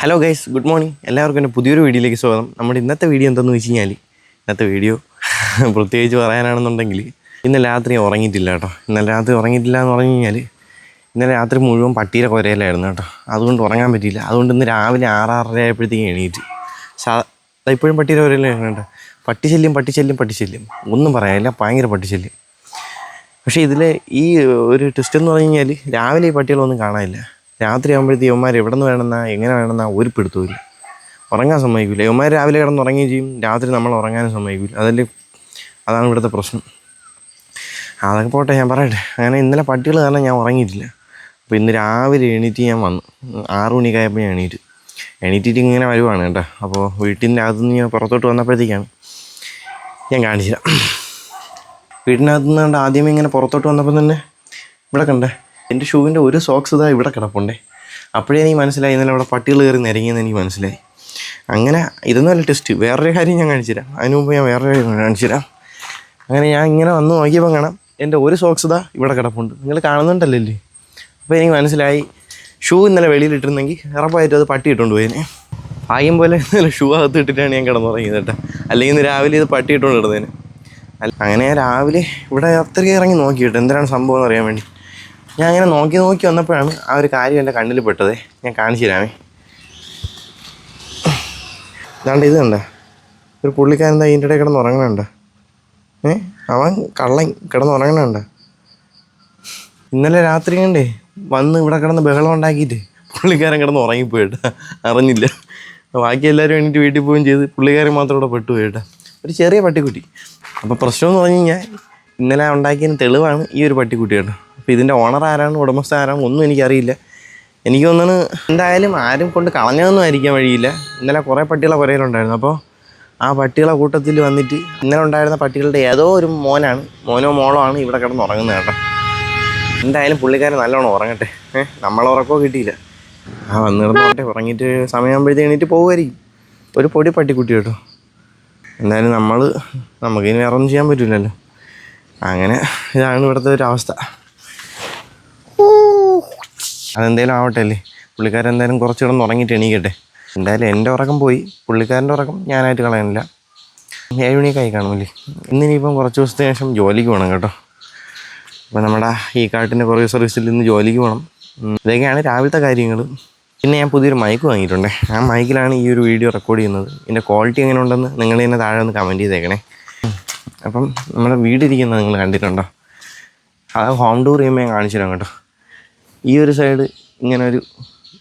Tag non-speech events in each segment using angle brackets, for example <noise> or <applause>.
Hello guys good morning എല്ലാവർക്കും എന്റെ പുതിയൊരു വീഡിയോയിലേക്ക് സ്വാഗതം. നമ്മുടെ ഇന്നത്തെ വീഡിയോ എന്തെന്ന് വെച്ച് കഴിഞ്ഞാൽ ഇന്നത്തെ വീഡിയോ <laughs> പ്രത്യേകിച്ച് പറയാനാണെന്നുണ്ടെങ്കിൽ ഇന്നലെ രാത്രി ഉറങ്ങിയിട്ടില്ല കേട്ടോ. ഇന്നലെ രാത്രി ഉറങ്ങിയിട്ടില്ല എന്ന് പറഞ്ഞു കഴിഞ്ഞാൽ ഇന്നലെ രാത്രി മുഴുവൻ പട്ടിയുടെ കുരയിലായിരുന്നു കേട്ടോ. അതുകൊണ്ട് ഉറങ്ങാൻ പറ്റിയില്ല. അതുകൊണ്ട് ഇന്ന് രാവിലെ ആറാറര ആയപ്പോഴത്തേക്ക് എണീറ്റ്. സാ ഇപ്പോഴും പട്ടിയുടെ കുരയിലാണ് കേട്ടോ. പട്ടിശല്യം പട്ടിശല്യം പട്ടിശല്യം ഒന്നും പറയാനില്ല. ഭയങ്കര പട്ടിശല്യം പക്ഷേ ഇതിൽ ഈ ഒരു ട്വിസ്റ്റ് എന്ന് പറഞ്ഞു കഴിഞ്ഞാൽ രാവിലെ ഈ പട്ടികളൊന്നും കാണാനില്ല. രാത്രി ആകുമ്പോഴത്തേക്ക് യവന്മാർ എവിടെ നിന്ന് വേണമെന്നാ എങ്ങനെ വേണമെന്നാ ഒരു പിടുത്തമില്ല ഉറങ്ങാൻ സമ്മതിക്കില്ല യവന്മാർ രാവിലെ കിടന്ന് ഉറങ്ങുകയും ചെയ്യും രാത്രി നമ്മൾ ഉറങ്ങാനും സമ്മതിക്കില്ല അതല്ലേ അതാണ് ഇവിടുത്തെ പ്രശ്നം. അതൊക്കെ പോട്ടെ ഞാൻ പറയട്ടെ. അങ്ങനെ ഇന്നലെ പട്ടികൾ കാരണം ഞാൻ ഉറങ്ങിയിട്ടില്ല. അപ്പോൾ ഇന്ന് രാവിലെ എണീറ്റ് ഞാൻ വന്നു. ആറു മണിക്കായപ്പോൾ ഞാൻ എണീറ്റ്. എണീറ്റിട്ട് ഇങ്ങനെ വരുവാണ് കേട്ടോ. അപ്പോൾ വീട്ടിന്റെ അകത്തുനിന്ന് ഞാൻ പുറത്തോട്ട് വന്നപ്പോഴത്തേക്കാണ് ഞാൻ കാണിച്ചില്ല വീട്ടിനകത്തുനിന്ന് കണ്ട് ആദ്യമേ ഇങ്ങനെ പുറത്തോട്ട് വന്നപ്പോൾ തന്നെ ഇവിടെ കണ്ടേ എന്റെ ഷൂവിന്റെ ഒരു സോക്സ് ഇതാ ഇവിടെ കിടപ്പുണ്ടേ. അപ്പോഴേ എനിക്ക് മനസ്സിലായി. ഇന്നലെ അവിടെ പട്ടികൾ കയറി നിരങ്ങിയെന്ന് എനിക്ക് മനസ്സിലായി. അങ്ങനെ ഇതൊന്നും അല്ല ടെസ്റ്റ് വേറൊരു കാര്യം ഞാൻ കാണിച്ചു തരാം. അതിന് മുമ്പ് ഞാൻ വേറൊരു കാര്യം കാണിച്ചു തരാം. അങ്ങനെ ഞാൻ ഇങ്ങനെ വന്ന് നോക്കിയപ്പോൾ കാണാം എന്റെ ഒരു സോക്സ് ഇതാ ഇവിടെ കിടപ്പുണ്ട്. നിങ്ങൾ കാണുന്നുണ്ടല്ലേ അപ്പോൾ എനിക്ക് മനസ്സിലായി. ഷൂ ഇന്നലെ വെളിയിലിട്ടിരുന്നെങ്കിൽ ഉറപ്പായിട്ടും അത് പട്ടി ഇട്ടുകൊണ്ട് പോയേനെ. ഭാഗ്യം പോലെ ഇന്നലെ ഷൂ അകത്ത് ഇട്ടിട്ടാണ് ഞാൻ കിടന്നുറങ്ങിയത് കേട്ടോ. അല്ലെങ്കിൽ ഇന്ന് രാവിലെ ഇത് പട്ടി ഇട്ടുകൊണ്ട് അല്ല അങ്ങനെ രാവിലെ ഇവിടെ അത്രയ്ക്ക് ഇറങ്ങി നോക്കിയിട്ട്. എന്തിനാണ് സംഭവം എന്ന് അറിയാൻ വേണ്ടി. ഞാൻ അങ്ങനെ നോക്കി നോക്കി വന്നപ്പോഴാണ് ആ ഒരു കാര്യം എന്റെ കണ്ണിൽ പെട്ടത്. ഞാൻ കാണിച്ചു തരാമേ ഇതാണ്ട് ഇത് കണ്ട? ഒരു പുള്ളിക്കാരൻ എന്താ ഇതിന്റെ ഇടയിൽ കിടന്ന് ഉറങ്ങണുണ്ട്. ഏ? അവൻ കള്ളൻ കിടന്ന് ഉറങ്ങണുണ്ട്. ഇന്നലെ രാത്രി കണ്ടേ വന്ന് ഇവിടെ കിടന്ന് ബഹളം ഉണ്ടാക്കിയിട്ട് പുള്ളിക്കാരൻ കിടന്ന് ഉറങ്ങിപ്പോയിട്ട അറിഞ്ഞില്ല. ബാക്കി എല്ലാവരും വേണ്ടിയിട്ട് വീട്ടിൽ പോവുകയും ചെയ്ത് പുള്ളിക്കാരൻ മാത്രം ഇവിടെ പെട്ടുപോയിട്ടാ ഒരു ചെറിയ പട്ടിക്കുട്ടി. അപ്പോൾ പ്രശ്നമെന്ന് പറഞ്ഞു കഴിഞ്ഞാൽ ഇന്നലെ ഉണ്ടാക്കിയതിന് തെളിവാണ് ഈ ഒരു പട്ടിക്കുട്ടി കേട്ടോ. അപ്പോൾ ഇതിന്റെ ഓണർ ആരാണ് ഉടമസ്ഥ ആരാണ് ഒന്നും എനിക്കറിയില്ല. എനിക്ക് തോന്നുന്നു എന്തായാലും ആരും കൊണ്ട് കളഞ്ഞതൊന്നും ആയിരിക്കാൻ വഴിയില്ല. ഇന്നലെ കുറേ പട്ടികളെ പുരയിലുണ്ടായിരുന്നു. അപ്പോൾ ആ പട്ടികളെ കൂട്ടത്തിൽ വന്നിട്ട് ഇന്നലെ ഉണ്ടായിരുന്ന പട്ടികളുടെ ഏതോ ഒരു മോനാണ് മോനോ മോളോ ആണ് ഇവിടെ കിടന്ന് ഉറങ്ങുന്നത് കേട്ടോ. എന്തായാലും പുള്ളിക്കാരൻ നല്ലോണം ഉറങ്ങട്ടെ. ഏഹ് നമ്മളെ കിട്ടിയില്ല. ആ വന്ന് കിടന്നോട്ടെ ഉറങ്ങിയിട്ട് സമയമാകുമ്പോഴത്തേക്ക് എണീറ്റ് പോകുമായിരിക്കും ഒരു പൊടി പട്ടിക്കുട്ടി കേട്ടോ. എന്തായാലും നമ്മൾ നമുക്കിനി വേറെ ഒന്നും ചെയ്യാൻ പറ്റില്ലല്ലോ അങ്ങനെ ഇതാണ് ഇവിടുത്തെ ഒരു അവസ്ഥ. അതെന്തേലും ആവട്ടെ അല്ലേ പുള്ളിക്കാരൻ എന്തായാലും കുറച്ച് ഉറങ്ങിയിട്ട് എണീക്കട്ടെ. എന്തായാലും എന്റെ ഉറക്കം പോയി. പുള്ളിക്കാരന്റെ ഉറക്കം ഞാനായിട്ട് കളയാനില്ല. ഏഴ് മണിയൊക്കെ ആയി കാണുമല്ലേ? ഇന്നിനിയിപ്പം കുറച്ച് ദിവസത്തിന് ശേഷം ജോലിക്ക് പോകണം കേട്ടോ. അപ്പോൾ നമ്മുടെ ഈ കാട്ടിന്റെ കുറേ സർവീസിൽ നിന്ന് ജോലിക്ക് പോകണം. ഇതൊക്കെയാണ് രാവിലത്തെ കാര്യങ്ങൾ. പിന്നെ ഞാൻ പുതിയൊരു മൈക്ക് വാങ്ങിയിട്ടുണ്ട്. ആ മൈക്കിലാണ് ഈ ഒരു വീഡിയോ റെക്കോർഡ് ചെയ്യുന്നത്. ഇതിന്റെ ക്വാളിറ്റി എങ്ങനെ ഉണ്ടെന്ന് നിങ്ങൾ തന്നെ താഴെ ഒന്ന് കമന്റ് ചെയ്തേക്കണേ. അപ്പം നമ്മുടെ വീടിരിക്കുന്നത് നിങ്ങൾ കണ്ടിട്ടുണ്ടോ? അത് ഹോം ടൂർ ചെയ്യുമ്പോൾ ഞാൻ കാണിച്ചു കേട്ടോ. ഈ ഒരു സൈഡ് ഇങ്ങനെ ഒരു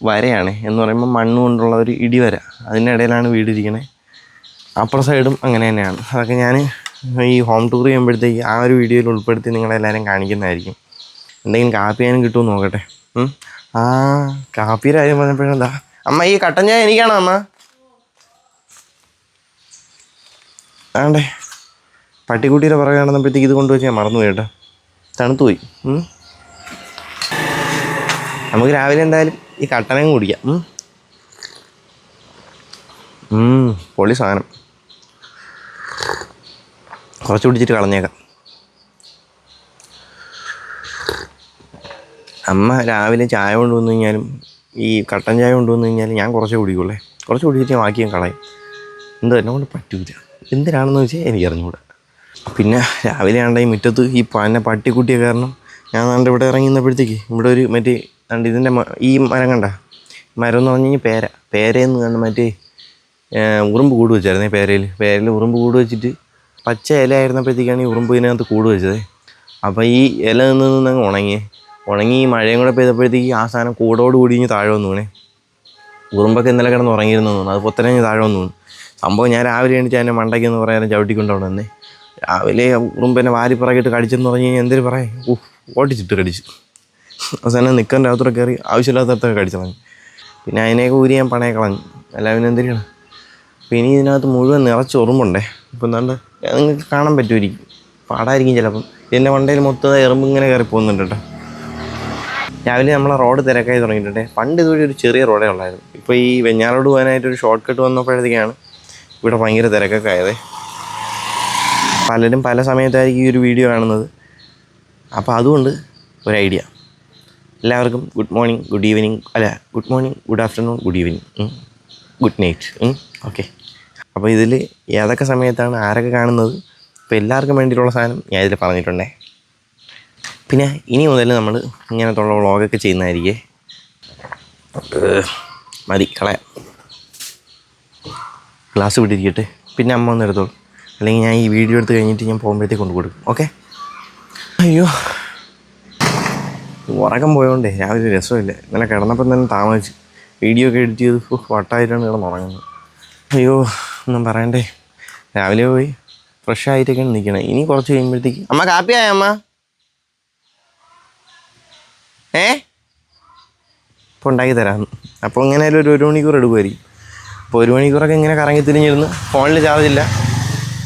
വരയാണ് എന്ന് പറയുമ്പോൾ മണ്ണ് കൊണ്ടുള്ള ഒരു ഇടിവര. അതിന്റെ ഇടയിലാണ് വീടിരിക്കണേ. അപ്പുറ സൈഡും അങ്ങനെ തന്നെയാണ്. അതൊക്കെ ഞാൻ ഈ ഹോം ടൂർ ചെയ്യുമ്പോഴത്തേക്ക് ആ ഒരു വീഡിയോയിൽ ഉൾപ്പെടുത്തി നിങ്ങളെല്ലാവരും കാണിക്കുന്നതായിരിക്കും. എന്തെങ്കിലും കാപ്പി ചെയ്യാനും കിട്ടുമെന്ന് നോക്കട്ടെ. ആ കാപ്പിയുടെ കാര്യം പറഞ്ഞപ്പോഴെന്താ അമ്മ ഈ കട്ടൻ ചായ എനിക്കാണോ അമ്മ? ആണ്ടേ. പട്ടിക്കുട്ടിയുടെ പുറകെ നടന്നപ്പോഴത്തേക്ക് ഇത് കൊണ്ടുവച്ച് ഞാൻ മറന്നു കേട്ടോ. തണുത്തു പോയി ഉം. നമുക്ക് രാവിലെ എന്തായാലും ഈ കട്ടനം കുടിക്കാം. പൊളി സാധനം. കുറച്ച് കുടിച്ചിട്ട് കളഞ്ഞേക്കാം. അമ്മ രാവിലെ ചായ കൊണ്ടുവന്നു കഴിഞ്ഞാലും ഈ കട്ടൻ ചായ കൊണ്ടുവന്നു കഴിഞ്ഞാൽ ഞാൻ കുറച്ച് കുടിക്കുള്ളേ. കുറച്ച് കുടിച്ചിട്ട് ഞാൻ ബാക്കി ഞാൻ കളയും. എന്തോ എന്നെ കൊണ്ട് പറ്റൂല. എന്തിനാണെന്ന് വെച്ചാൽ എനിക്ക് അറിഞ്ഞുകൂടാ പിന്നെ രാവിലെ ആണ്ട ഈ മുറ്റത്ത് ഈ പന്നെ പട്ടിക്കുട്ടിയ കാരണം ഞാൻ നാണ്ട് ഇവിടെ ഇറങ്ങി നിന്നപ്പോഴത്തേക്ക് ഇവിടെ ഒരു മറ്റേ കണ്ട് ഇതിന്റെ ഈ മരം കണ്ട? മരം എന്ന് പറഞ്ഞു കഴിഞ്ഞാൽ പേര. പേരയെന്ന് കണ്ട് മറ്റേ ഉറുമ്പ് കൂട് വെച്ചായിരുന്നേ പേരയിൽ പേരയിൽ ഉറുമ്പ് കൂട് വെച്ചിട്ട് പച്ച ഇല ആയിരുന്നപ്പോഴത്തേക്കാണ് ഈ ഉറുമ്പ് ഇതിനകത്ത് കൂട് വെച്ചത്. അപ്പോൾ ഈ ഇല നിന്ന് നിന്ന് അങ്ങ് ഉണങ്ങിയേ ഉണങ്ങി ഈ മഴയും കൂടെ പെയ്തപ്പോഴത്തേക്ക് ആ സാധനം കൂടോട് കൂടി ഇനി താഴെ വന്നു വീണേ. ഉറുമ്പൊക്കെ ഇന്നലെ കിടന്ന് ഉറങ്ങിയിരുന്നു തോന്നുന്നു. അത് പൊത്തനെ താഴെ വന്നു സംഭവം ഞാൻ രാവിലെ എണീറ്റ് അതിന്റെ മണ്ടയ്ക്കെന്ന് പറയാൻ ചവിട്ടിക്കൊണ്ടവിടെ വന്നേ രാവിലെ എന്നെ വാരി പറകിട്ട് കടിച്ചെന്ന് പറഞ്ഞു കഴിഞ്ഞാൽ എന്തൊരു പറയാം ഓട്ടിച്ചിട്ട് കടിച്ചു. അവസാനം നിൽക്കാൻ രാത്രി കയറി ആവശ്യമില്ലാത്തടത്തൊക്കെ കടിച്ചു കളഞ്ഞു. പിന്നെ അതിനെയൊക്കെ ഊരി ഞാൻ പണയെ കളഞ്ഞു. അല്ല പിന്നെ എന്തിനാണ് ഇനി ഇതിനകത്ത് മുഴുവൻ നിറച്ച് ഉറുമ്പുണ്ടേ. ഇപ്പം എന്താണ്ട് നിങ്ങൾക്ക് കാണാൻ പറ്റുമായിരിക്കും. പാടായിരിക്കും ചിലപ്പം. ഇതിന്റെ വണ്ടയിൽ മൊത്തം എറുമ്പ് ഇങ്ങനെ കയറി പോകുന്നുണ്ട് കേട്ടോ. രാവിലെ നമ്മളെ റോഡ് തിരക്കായി തുടങ്ങിയിട്ടുണ്ട്. പണ്ട് ഇതുവഴി ഒരു ചെറിയ റോഡേ ഉള്ളായിരുന്നു. ഇപ്പോൾ ഈ വെഞ്ഞാറോട് പോകാനായിട്ട് ഒരു ഷോർട്ട് കട്ട് വന്നപ്പോഴത്തേക്കാണ് ഇവിടെ ഭയങ്കര തിരക്കൊക്കെ ആയത്. പലരും പല സമയത്തായിരിക്കും ഈ ഒരു വീഡിയോ കാണുന്നത്. അപ്പോൾ അതുകൊണ്ട് ഒരു ഐഡിയ. എല്ലാവർക്കും ഗുഡ് മോർണിംഗ് ഗുഡ് ഈവനിങ് അല്ല good morning good afternoon good evening good night okay. അപ്പോൾ ഇതിൽ ഏതൊക്കെ സമയത്താണ് ആരൊക്കെ കാണുന്നത്? ഇപ്പോൾ എല്ലാവർക്കും വേണ്ടിയിട്ടുള്ള സാധനം ഞാൻ ഇതിൽ പറഞ്ഞിട്ടുണ്ടേ. പിന്നെ ഇനി മുതൽ നമ്മൾ ഇങ്ങനത്തുള്ള വ്ളോഗൊക്കെ ചെയ്യുന്നതായിരിക്കേ. മതി കളയാം. ഗ്ലാസ് വിട്ടിരിക്കട്ടെ പിന്നെ അമ്മ ഒന്ന് എടുത്തോളൂ. അല്ലെങ്കിൽ ഞാൻ ഈ വീഡിയോ എടുത്ത് കഴിഞ്ഞിട്ട് ഞാൻ പോകുമ്പോഴത്തേക്ക് കൊണ്ടു കൊടുക്കും ഓക്കെ. അയ്യോ. ഉറക്കം പോയതുകൊണ്ടേ രാവിലെ രസമില്ല. ഇന്നലെ കിടന്നപ്പം തന്നെ താമസിച്ച് വീഡിയോ ഒക്കെ എഡിറ്റ് ചെയ്ത് വട്ടായിട്ടാണ് കിടന്ന് ഉറങ്ങുന്നത്. അയ്യോ ഒന്നും പറയണ്ടേ. രാവിലെ പോയി ഫ്രഷ് ആയിട്ടൊക്കെയാണ് നിൽക്കണേ. ഇനി കുറച്ച് കഴിയുമ്പോഴത്തേക്ക് അമ്മ കാപ്പിയായ അമ്മ? ഏ? ഇപ്പോൾ ഉണ്ടാക്കി തരാം. അപ്പോൾ ഇങ്ങനെ ഒരു ഒരു മണിക്കൂർ എടുക്കുമായിരിക്കും. അപ്പോൾ ഒരു മണിക്കൂറൊക്കെ ഇങ്ങനെ കറങ്ങി തിരിഞ്ഞിരുന്ന് ഫോണിൽ ചാർജ് ഇല്ല.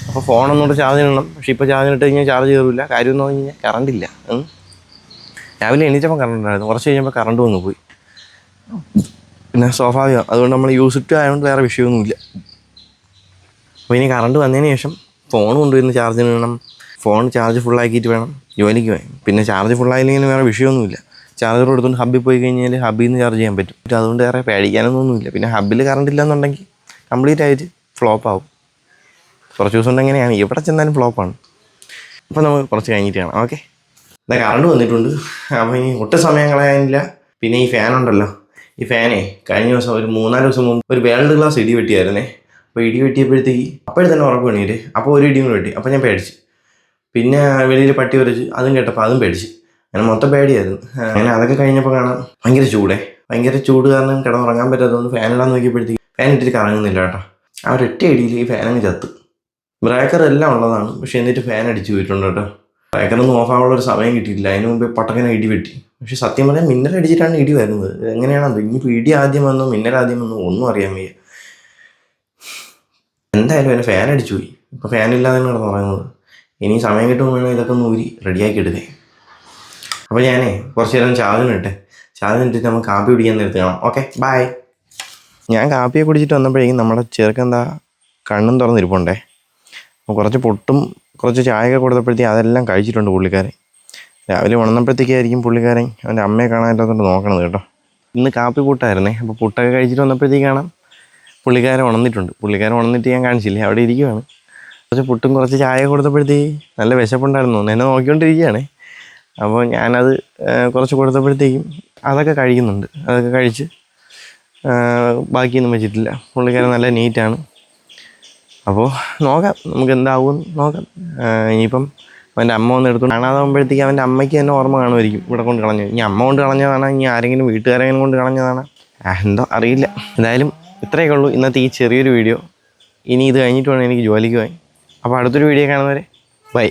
അപ്പോൾ ഫോണൊന്നുകൂടെ ചാർജ് ഇടണം. പക്ഷേ ഇപ്പോൾ ചാർജ് ഇട്ട് കഴിഞ്ഞാൽ ചാർജ് കയറില്ല കാര്യം എന്ന് പറഞ്ഞു കഴിഞ്ഞാൽ കറണ്ട് ഇല്ല. ഉം. രാവിലെ എണീച്ചപ്പോൾ കറണ്ട് ഉണ്ടായിരുന്നു. കുറച്ച് കഴിഞ്ഞപ്പോൾ കറണ്ട് വന്നു പോയി. പിന്നെ സ്വാഭാവികം അതുകൊണ്ട് നമ്മൾ യൂസ് ഇട്ട് ആയതുകൊണ്ട് വേറെ വിഷയമൊന്നുമില്ല അപ്പോൾ ഇനി കറണ്ട് വന്നതിന് ശേഷം ഫോൺ കൊണ്ടുവരുന്ന ചാർജിന് വേണം. ഫോൺ ചാർജ് ഫുള്ളാക്കിയിട്ട് വേണം. ജോലിക്ക് പോയി പിന്നെ ചാർജ് ഫുള്ളായില്ലെങ്കിൽ വേറെ വിഷയമൊന്നുമില്ല ചാർജർ എടുത്തുകൊണ്ട് ഹബ്ബിൽ പോയി കഴിഞ്ഞാൽ ഹബ്ബിൽ നിന്ന് ചാർജ് ചെയ്യാൻ പറ്റും. പക്ഷേ അതുകൊണ്ട് വേറെ പേടിക്കാനൊന്നുമില്ല പിന്നെ ഹബ്ബിൽ കറണ്ട് ഇല്ലെന്നുണ്ടെങ്കിൽ കംപ്ലീറ്റ് ആയിട്ട് ഫ്ലോപ്പ് ആവും. കുറച്ച് ദിവസം കൊണ്ട് എങ്ങനെയാണ്? എവിടെ ചെന്നാലും ഫ്ലോപ്പാണ് അപ്പോൾ നമുക്ക് കുറച്ച് കഴിഞ്ഞിട്ട് കാണാം. ഓക്കെ ഇതാ കറണ്ട് വന്നിട്ടുണ്ട്. അപ്പോൾ ഇനി ഒട്ടും സമയം കളയാനില്ല. പിന്നെ ഈ ഫാൻ ഉണ്ടല്ലോ. ഈ ഫാനേ കഴിഞ്ഞ ദിവസം ഒരു മൂന്നാൽ ദിവസം മുമ്പ് ഒരു വേൾഡ് ക്ലാസ് ഇടി വെട്ടിയായിരുന്നേ. അപ്പോൾ ഇടി വെട്ടിയപ്പോഴത്തേക്ക് അപ്പോഴും തന്നെ ഉറപ്പ് വേണീര് അപ്പോൾ ഒരു ഇടിയും കൂടെ വെട്ടി. അപ്പോൾ ഞാൻ പേടിച്ച്. പിന്നെ വെളിയിൽ പട്ടി വരച്ച് അതും കേട്ടപ്പോൾ അതും പേടിച്ച്. അങ്ങനെ മൊത്തം പേടിയായിരുന്നു. അങ്ങനെ അതൊക്കെ കഴിഞ്ഞപ്പോൾ കാണാം. ഭയങ്കര ചൂടേ. ഭയങ്കര ചൂട് കാരണം കിടന്നുറങ്ങാൻ പറ്റാത്തതുകൊണ്ട് ഫാനിടാൻ നോക്കിയപ്പോഴത്തേക്ക് ഫാൻ ഇട്ടിട്ട് കറങ്ങുന്നില്ല കേട്ടോ. ആ ഒരൊറ്റ ഇടിയിൽ ഈ ഫാനങ്ങ് ചത്ത്. ബ്രേക്കർ എല്ലാം ഉള്ളതാണ്. പക്ഷേ എന്നിട്ട് ഫാൻ അടിച്ചു പോയിട്ടുണ്ട് കേട്ടോ. ബ്രേക്കറൊന്നും ഓഫ് ആവാനുള്ള ഒരു സമയം കിട്ടിയിട്ടില്ല. അതിന് മുമ്പ് പട്ടക്കനെ ഇടി വെട്ടി. പക്ഷെ സത്യം പറഞ്ഞാൽ മിന്നൽ അടിച്ചിട്ടാണ് ഇടി വരുന്നത്. എങ്ങനെയാണത്? ഇനിയിപ്പോൾ ഇടി ആദ്യം വന്നോ മിന്നൽ ആദ്യം വന്നോ ഒന്നും അറിയാൻ വയ്യ. എന്തായാലും എന്നെ ഫാൻ അടിച്ചു പോയി. ഇപ്പോൾ ഫാൻ തന്നെ കിടന്ന് പറയുന്നത് ഇനി സമയം കിട്ടുമ്പോൾ വേണം ഇതൊക്കെ ഒന്ന് ഊരി റെഡിയാക്കി എടുക്കേ അപ്പോൾ ഞാനേ കുറച്ച് നേരം ചാർജിന് ഇട്ടെ ചാർജിന് ഇട്ടിട്ട് നമുക്ക് കാപ്പി കുടിക്കാൻ നേരത്ത് കാണാം. ഓക്കെ ബായ് ഞാൻ കാപ്പിയെ കുടിച്ചിട്ട് വന്നപ്പോഴേക്കും നമ്മുടെ ചെറുക്കെന്താ കണ്ണും തുറന്നിരിപ്പുണ്ടേ. കുറച്ച് പൊട്ടും കുറച്ച് ചായയൊക്കെ കൊടുത്തപ്പോഴത്തേക്ക് അതെല്ലാം കഴിച്ചിട്ടുണ്ട് പുള്ളിക്കാരൻ. രാവിലെ ഉണർന്നപ്പോഴത്തേക്കായിരിക്കും പുള്ളിക്കാരൻ അവന്റെ അമ്മയെ കാണാനില്ലാത്തതുകൊണ്ട് നോക്കണത് കേട്ടോ. ഇന്ന് കാപ്പി പുട്ടായിരുന്നേ അപ്പോൾ പുട്ടൊക്കെ കഴിച്ചിട്ട് വന്നപ്പോഴത്തേക്കാണ് കാണാം പുള്ളിക്കാരൻ ഉണർന്നിട്ടുണ്ട്. പുള്ളിക്കാരൻ ഉണർന്നിട്ട് ഞാൻ കാണിച്ചില്ലേ അവിടെ ഇരിക്കുവാണ്. കുറച്ച് പുട്ടും കുറച്ച് ചായ കൊടുത്തപ്പോഴത്തേക്ക് നല്ല വിശപ്പുണ്ടായിരുന്നു. എന്നെ നോക്കിക്കൊണ്ടിരിക്കുകയാണ്. അപ്പോൾ ഞാനത് കുറച്ച് കൊടുത്തപ്പോഴത്തേക്കും അതൊക്കെ കഴിക്കുന്നുണ്ട്. അതൊക്കെ കഴിച്ച് ബാക്കിയൊന്നും വെച്ചിട്ടില്ല. പുള്ളിക്കാരൻ നല്ല നീറ്റാണ്. അപ്പോൾ നോക്കാം നമുക്ക് എന്താവും നോക്കാം ഇനിയിപ്പം അവന്റെ അമ്മ വന്ന് എടുത്തു കാണാതാകുമ്പോഴത്തേക്ക് അവന്റെ അമ്മയ്ക്ക് തന്നെ ഓർമ്മ കാണുമായിരിക്കും ഇവിടെ കൊണ്ട് കളഞ്ഞു ഇനി അമ്മ കൊണ്ട് കളഞ്ഞതാണ്? ഇനി ആരെങ്കിലും വീട്ടുകാരെങ്കിലും കൊണ്ട് കളഞ്ഞതാണ്? എന്തോ അറിയില്ല. എന്തായാലും ഇത്രയൊക്കെ ഉള്ളൂ ഇന്നത്തെ ഈ ചെറിയൊരു വീഡിയോ. ഇനി ഇത് കഴിഞ്ഞിട്ട് വേണം എനിക്ക് ജോലിക്ക് പോയി അപ്പോൾ അടുത്തൊരു വീഡിയോ കാണുന്നവരെ ബൈ.